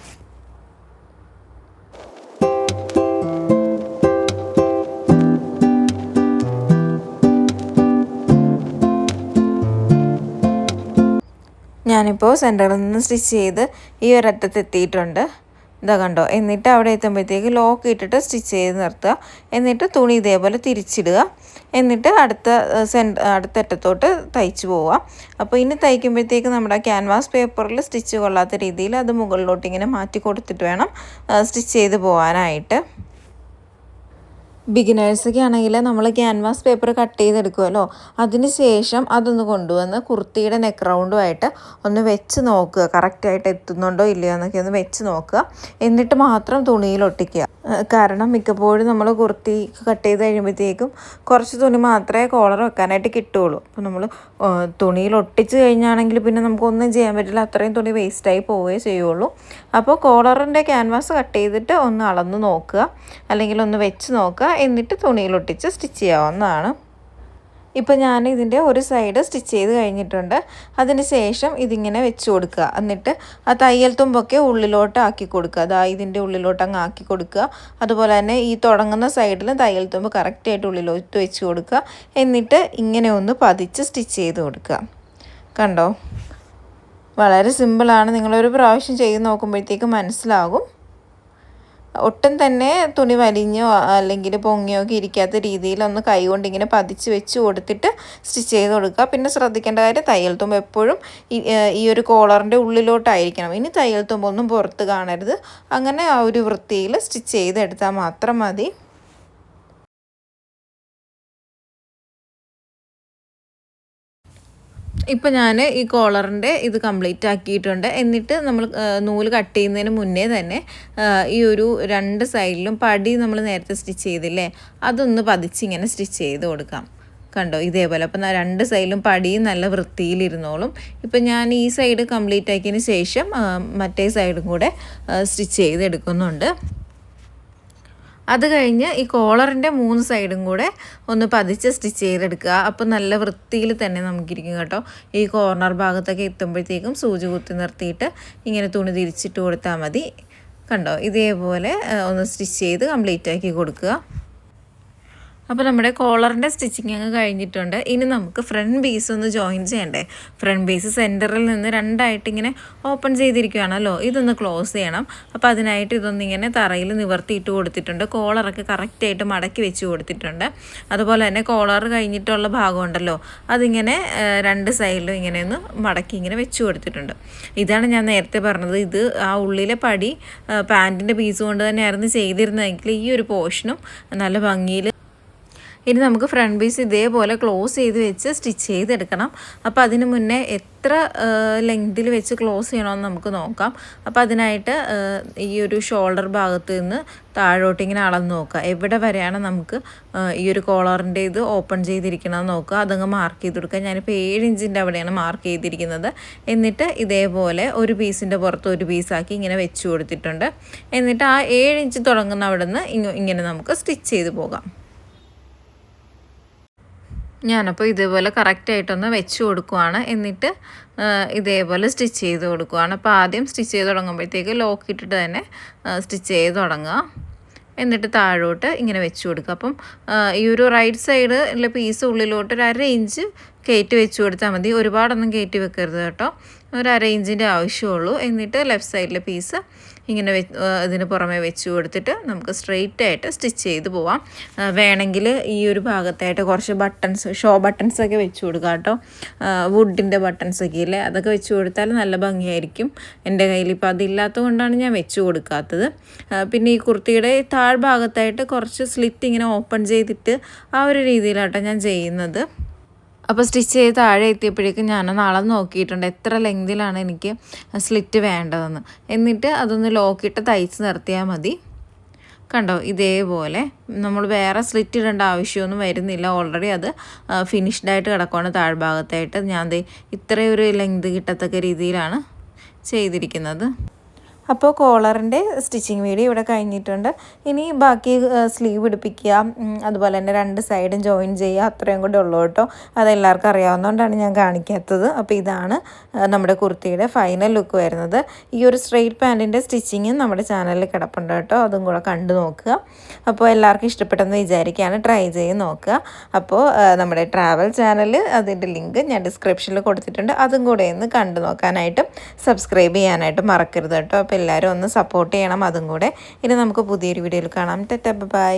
A: ഞാനിപ്പോൾ സെന്ററിൽ നിന്ന് സ്റ്റിച്ച് ചെയ്ത് ഈ ഒരറ്റത്ത് എത്തിയിട്ടുണ്ട് ഇതാ കണ്ടോ? എന്നിട്ട് അവിടെ എത്തുമ്പോഴത്തേക്ക് ലോക്ക് ഇട്ടിട്ട് സ്റ്റിച്ച് ചെയ്ത് നിർത്തുക. എന്നിട്ട് തുണി ഇതേപോലെ തിരിച്ചിടുക. എന്നിട്ട് അടുത്ത സെന്റ് അടുത്ത അറ്റത്തോട്ട് തയ്ച്ചു പോവുക. അപ്പോൾ ഇനി തയ്ക്കുമ്പോഴത്തേക്ക് നമ്മുടെ ക്യാൻവാസ് പേപ്പറിൽ സ്റ്റിച്ച് കൊള്ളാത്ത രീതിയിൽ അത് മുകളിലോട്ട് ഇങ്ങനെ മാറ്റി കൊടുത്തിട്ട് വേണം സ്റ്റിച്ച് ചെയ്ത് പോകാനായിട്ട് ബിഗിനേഴ്സൊക്കെ ആണെങ്കിൽ നമ്മൾ ക്യാൻവാസ് പേപ്പർ കട്ട് ചെയ്തെടുക്കുമല്ലോ അതിന് ശേഷം അതൊന്ന് കൊണ്ടുവന്ന് കുർത്തിയുടെ നെക്ക് റൗണ്ടുമായിട്ട് ഒന്ന് വെച്ച് നോക്കുക. കറക്റ്റായിട്ട് എത്തുന്നുണ്ടോ ഇല്ലയോ എന്നൊക്കെ ഒന്ന് വെച്ച് നോക്കുക. എന്നിട്ട് മാത്രം തുണിയിൽ ഒട്ടിക്കുക കാരണം മിക്കപ്പോഴും നമ്മൾ കുർത്തി കട്ട് ചെയ്ത് കഴിയുമ്പോഴത്തേക്കും കുറച്ച് തുണി മാത്രമേ കോളർ വെക്കാനായിട്ട് കിട്ടുകയുള്ളൂ. അപ്പോൾ നമ്മൾ തുണിയിൽ ഒട്ടിച്ച് കഴിഞ്ഞാണെങ്കിൽ പിന്നെ നമുക്കൊന്നും ചെയ്യാൻ പറ്റില്ല. അത്രയും തുണി വേസ്റ്റായി പോവുകയേ ചെയ്യുള്ളൂ. അപ്പോൾ കോളറിന്റെ ക്യാൻവാസ് കട്ട് ചെയ്തിട്ട് ഒന്ന് അളന്ന് നോക്കുക. അല്ലെങ്കിൽ ഒന്ന് വെച്ച് നോക്കുക. എന്നിട്ട് തുണിയിൽ ഒട്ടിച്ച് സ്റ്റിച്ച് ചെയ്യാവുന്നതാണ്. ഇപ്പോൾ ഞാൻ ഇതിന്റെ ഒരു സൈഡ് സ്റ്റിച്ച് ചെയ്ത് കഴിഞ്ഞിട്ടുണ്ട്. അതിന് ശേഷം ഇതിങ്ങനെ വെച്ച് കൊടുക്കുക. എന്നിട്ട് ആ തയ്യൽ തുമ്പൊക്കെ ഉള്ളിലോട്ട് ആക്കി കൊടുക്കുക. അതാ ഇതിന്റെ ഉള്ളിലോട്ട് അങ്ങ് ആക്കി കൊടുക്കുക. അതുപോലെ തന്നെ ഈ തുടങ്ങുന്ന സൈഡിൽ തയ്യൽ തുമ്പ് കറക്റ്റായിട്ട് ഉള്ളിലോട്ട് വെച്ച് കൊടുക്കുക. എന്നിട്ട് ഇങ്ങനെ ഒന്ന് പതിച്ച് സ്റ്റിച്ച് ചെയ്ത് കൊടുക്കുക. കണ്ടോ? വളരെ സിമ്പിളാണ് നിങ്ങളൊരു പ്രാവശ്യം ചെയ്ത് നോക്കുമ്പോഴത്തേക്ക് മനസ്സിലാകും. ഒട്ടും തന്നെ തുണി വലിഞ്ഞോ അല്ലെങ്കിൽ പൊങ്ങിയോ ഒക്കെ ഇരിക്കാത്ത രീതിയിൽ ഒന്ന് കൈ കൊണ്ട് ഇങ്ങനെ പതിച്ച് വെച്ച് കൊടുത്തിട്ട് സ്റ്റിച്ച് ചെയ്ത് കൊടുക്കുക. പിന്നെ ശ്രദ്ധിക്കേണ്ട കാര്യം തയ്യൽ തുമ്പ് എപ്പോഴും ഈ ഒരു കോളറിന്റെ ഉള്ളിലോട്ടായിരിക്കണം. ഇനി തയ്യൽ തുമ്പൊന്നും പുറത്ത് കാണരുത്. അങ്ങനെ ആ ഒരു വൃത്തിയിൽ സ്റ്റിച്ച് ചെയ്തെടുത്താൽ മാത്രം മതി. ഇപ്പം ഞാൻ ഈ കോളറിന്റെ ഇത് കംപ്ലീറ്റ് ആക്കിയിട്ടുണ്ട്. എന്നിട്ട് നമ്മൾ നൂൽ കട്ട് ചെയ്യുന്നതിന് മുന്നേ തന്നെ ഈ ഒരു രണ്ട് സൈഡിലും പടി നമ്മൾ നേരത്തെ സ്റ്റിച്ച് ചെയ്തില്ലേ അതൊന്ന് പതിച്ചിങ്ങനെ സ്റ്റിച്ച് ചെയ്ത് കൊടുക്കാം. കണ്ടോ? ഇതേപോലെ. അപ്പം രണ്ട് സൈഡിലും പടിയും നല്ല വൃത്തിയിലിരുന്നോളും. ഇപ്പം ഞാൻ ഈ സൈഡ് കംപ്ലീറ്റ് ആക്കിയതിന് ശേഷം മറ്റേ സൈഡും കൂടെ സ്റ്റിച്ച് ചെയ്തെടുക്കുന്നുണ്ട്. അത് കഴിഞ്ഞ് ഈ കോളറിന്റെ മൂന്ന് സൈഡും കൂടെ ഒന്ന് പതിച്ച് സ്റ്റിച്ച് ചെയ്തെടുക്കുക. അപ്പോൾ നല്ല വൃത്തിയിൽ തന്നെ നമുക്കിരിക്കും കേട്ടോ. ഈ കോർണർ ഭാഗത്തൊക്കെ എത്തുമ്പോഴത്തേക്കും സൂചി കുത്തി നിർത്തിയിട്ട് ഇങ്ങനെ തുണി തിരിച്ചിട്ട് കൊടുത്താൽ മതി. കണ്ടോ? ഇതേപോലെ ഒന്ന് സ്റ്റിച്ച് ചെയ്ത് കംപ്ലീറ്റ് ആക്കി കൊടുക്കുക. അപ്പോൾ നമ്മുടെ കോളറിന്റെ സ്റ്റിച്ചിങ് അങ്ങ് കഴിഞ്ഞിട്ടുണ്ട്. ഇനി നമുക്ക് ഫ്രണ്ട് ബീസ് ഒന്ന് ജോയിൻ ചെയ്യണ്ടേ? ഫ്രണ്ട് ബീസ് സെന്ററിൽ നിന്ന് രണ്ടായിട്ട് ഇങ്ങനെ ഓപ്പൺ ചെയ്തിരിക്കുകയാണല്ലോ ഇതൊന്ന് ക്ലോസ് ചെയ്യണം. അപ്പോൾ അതിനായിട്ട് ഇതൊന്നിങ്ങനെ തറയിൽ നിവർത്തിയിട്ട് കൊടുത്തിട്ടുണ്ട്. കോളറൊക്കെ കറക്റ്റായിട്ട് മടക്കി വെച്ച് കൊടുത്തിട്ടുണ്ട്. അതുപോലെ തന്നെ കോളർ കഴിഞ്ഞിട്ടുള്ള ഭാഗമുണ്ടല്ലോ അതിങ്ങനെ രണ്ട് സൈഡിലും ഇങ്ങനെ ഒന്ന് മടക്കി ഇങ്ങനെ വെച്ച് കൊടുത്തിട്ടുണ്ട്. ഇതാണ് ഞാൻ നേരത്തെ പറഞ്ഞത്. ഇത് ആ ഉള്ളിലെ പടി പാന്റിന്റെ പീസ് കൊണ്ട് തന്നെയായിരുന്നു ചെയ്തിരുന്നതെങ്കിൽ ഈ ഒരു പോർഷനും നല്ല ഭംഗിയിൽ ഇനി നമുക്ക് ഫ്രണ്ട് പീസ് ഇതേപോലെ ക്ലോസ് ചെയ്ത് വെച്ച് സ്റ്റിച്ച് ചെയ്തെടുക്കണം. അപ്പോൾ അതിന് മുന്നേ എത്ര ലെങ്തിൽ വെച്ച് ക്ലോസ് ചെയ്യണമെന്ന് നമുക്ക് നോക്കാം. അപ്പോൾ അതിനായിട്ട് ഈ ഒരു ഷോൾഡർ ഭാഗത്ത് നിന്ന് താഴോട്ട് ഇങ്ങനെ അളന്ന് നോക്കുക. എവിടെ വരെയാണ് നമുക്ക് ഈ ഒരു കോളറിന്റെ ഇത് ഓപ്പൺ ചെയ്തിരിക്കണമെന്ന് നോക്കുക. അതങ്ങ് മാർക്ക് ചെയ്ത് കൊടുക്കുക. ഞാനിപ്പോൾ ഏഴ് ഇഞ്ചിന്റെ അവിടെയാണ് മാർക്ക് ചെയ്തിരിക്കുന്നത്. എന്നിട്ട് ഇതേപോലെ ഒരു പീസിന്റെ പുറത്ത് ഒരു പീസാക്കി ഇങ്ങനെ വെച്ച് കൊടുത്തിട്ടുണ്ട്. എന്നിട്ട് ആ ഏഴ് ഇഞ്ച് തുടങ്ങുന്ന അവിടെ നിന്ന് ഇങ്ങനെ നമുക്ക് സ്റ്റിച്ച് ചെയ്ത് പോകാം. ഞാനപ്പോൾ ഇതേപോലെ കറക്റ്റായിട്ടൊന്ന് വെച്ച് കൊടുക്കുവാണ്. എന്നിട്ട് ഇതേപോലെ സ്റ്റിച്ച് ചെയ്ത് കൊടുക്കുവാണ്. അപ്പോൾ ആദ്യം സ്റ്റിച്ച് ചെയ്ത് തുടങ്ങുമ്പോഴത്തേക്ക് ലോക്ക് ഇട്ടിട്ട് തന്നെ സ്റ്റിച്ച് ചെയ്ത് തുടങ്ങുക. എന്നിട്ട് താഴോട്ട് ഇങ്ങനെ വെച്ച് കൊടുക്കുക. അപ്പം ഈ ഒരു റൈറ്റ് സൈഡ് ഉള്ള പീസ് ഉള്ളിലോട്ട് ഒരു അര ഇഞ്ച് കയറ്റി വെച്ച് കൊടുത്താൽ മതി. ഒരുപാടൊന്നും കയറ്റി വെക്കരുത് കേട്ടോ. ഒരു അര ഇഞ്ചിന്റെ ആവശ്യമുള്ളൂ. എന്നിട്ട് ലെഫ്റ്റ് സൈഡിലെ പീസ് ഇങ്ങനെ ഇതിന് പുറമെ വെച്ച് കൊടുത്തിട്ട് നമുക്ക് സ്ട്രെയിറ്റ് ആയിട്ട് സ്റ്റിച്ച് ചെയ്ത് പോവാം. വേണമെങ്കിൽ ഈ ഒരു ഭാഗത്തായിട്ട് കുറച്ച് ബട്ടൺസ് ഷോ ബട്ടൺസ് ഒക്കെ വെച്ച് കൊടുക്കാം കേട്ടോ. വുഡിന്റെ ബട്ടൺസ് ഒക്കെ ഇല്ലേ? അതൊക്കെ വെച്ച് കൊടുത്താൽ നല്ല ഭംഗിയായിരിക്കും. എന്റെ കയ്യിൽ ഇപ്പോൾ അതില്ലാത്തത് കൊണ്ടാണ് ഞാൻ വെച്ച് കൊടുക്കാത്തത്. പിന്നെ ഈ കുർത്തിയുടെ താഴ്ഭാഗത്തായിട്ട് കുറച്ച് സ്ലിറ്റ് ഇങ്ങനെ ഓപ്പൺ ചെയ്തിട്ട് ആ ഒരു രീതിയിലാട്ടോ ഞാൻ ചെയ്യുന്നത്. അപ്പോൾ സ്റ്റിച്ച് ചെയ്ത് താഴെ എത്തിയപ്പോഴേക്കും ഞാൻ നാളെ നോക്കിയിട്ടുണ്ട്. എത്ര ലെങ്തിലാണ് എനിക്ക് സ്ലിറ്റ് വേണ്ടതെന്ന്. എന്നിട്ട് അതൊന്ന് ലോക്കിട്ട് തയ്ച്ച് നിർത്തിയാൽ മതി. കണ്ടോ? ഇതേപോലെ നമ്മൾ വേറെ സ്ലിറ്റ് ഇടേണ്ട ആവശ്യമൊന്നും വരുന്നില്ല. ഓൾറെഡി അത് ഫിനിഷ്ഡായിട്ട് കിടക്കുവാണ് താഴ്ഭാഗത്തായിട്ട് ഞാൻ ഇത്രയൊരു ലെങ്ത് കിട്ടത്തക്ക രീതിയിലാണ് ചെയ്തിരിക്കുന്നത്. അപ്പോൾ കോളറിന്റെ സ്റ്റിച്ചിങ് വീഡിയോ ഇവിടെ കഴിഞ്ഞിട്ടുണ്ട്. ഇനി ബാക്കി സ്ലീവ് പിടിപ്പിക്കുക അതുപോലെ തന്നെ രണ്ട് സൈഡും ജോയിൻ ചെയ്യുക അത്രയും കൂടെ ഉള്ളൂ കേട്ടോ. അതെല്ലാവർക്കും അറിയാവുന്നതുകൊണ്ടാണ് ഞാൻ കാണിക്കാത്തത്. അപ്പോൾ ഇതാണ് നമ്മുടെ കുർത്തിയുടെ ഫൈനൽ ലുക്ക് വരുന്നത്. ഈ ഒരു സ്ട്രെയിറ്റ് പാന്റിന്റെ സ്റ്റിച്ചിങ്ങും നമ്മുടെ ചാനലിൽ കിടപ്പുണ്ട് കേട്ടോ. അതും കൂടെ കണ്ടു നോക്കുക. അപ്പോൾ എല്ലാവർക്കും ഇഷ്ടപ്പെട്ടെന്ന് വിചാരിക്കുകയാണ്. ട്രൈ ചെയ്ത് നോക്കുക. അപ്പോൾ നമ്മുടെ ട്രാവൽ ചാനൽ അതിന്റെ ലിങ്ക് ഞാൻ ഡിസ്ക്രിപ്ഷനിൽ കൊടുത്തിട്ടുണ്ട്. അതും കൂടെ ഒന്ന് കണ്ടു നോക്കാനായിട്ടും സബ്സ്ക്രൈബ് ചെയ്യാനായിട്ടും മറക്കരുത് കേട്ടോ. അപ്പോൾ എല്ലാവരും ഒന്ന് സപ്പോർട്ട് ചെയ്യണം. അതും കൂടെ ഇനി നമുക്ക് പുതിയൊരു വീഡിയോയിൽ കാണാം. ടെറ്റ ബൈ.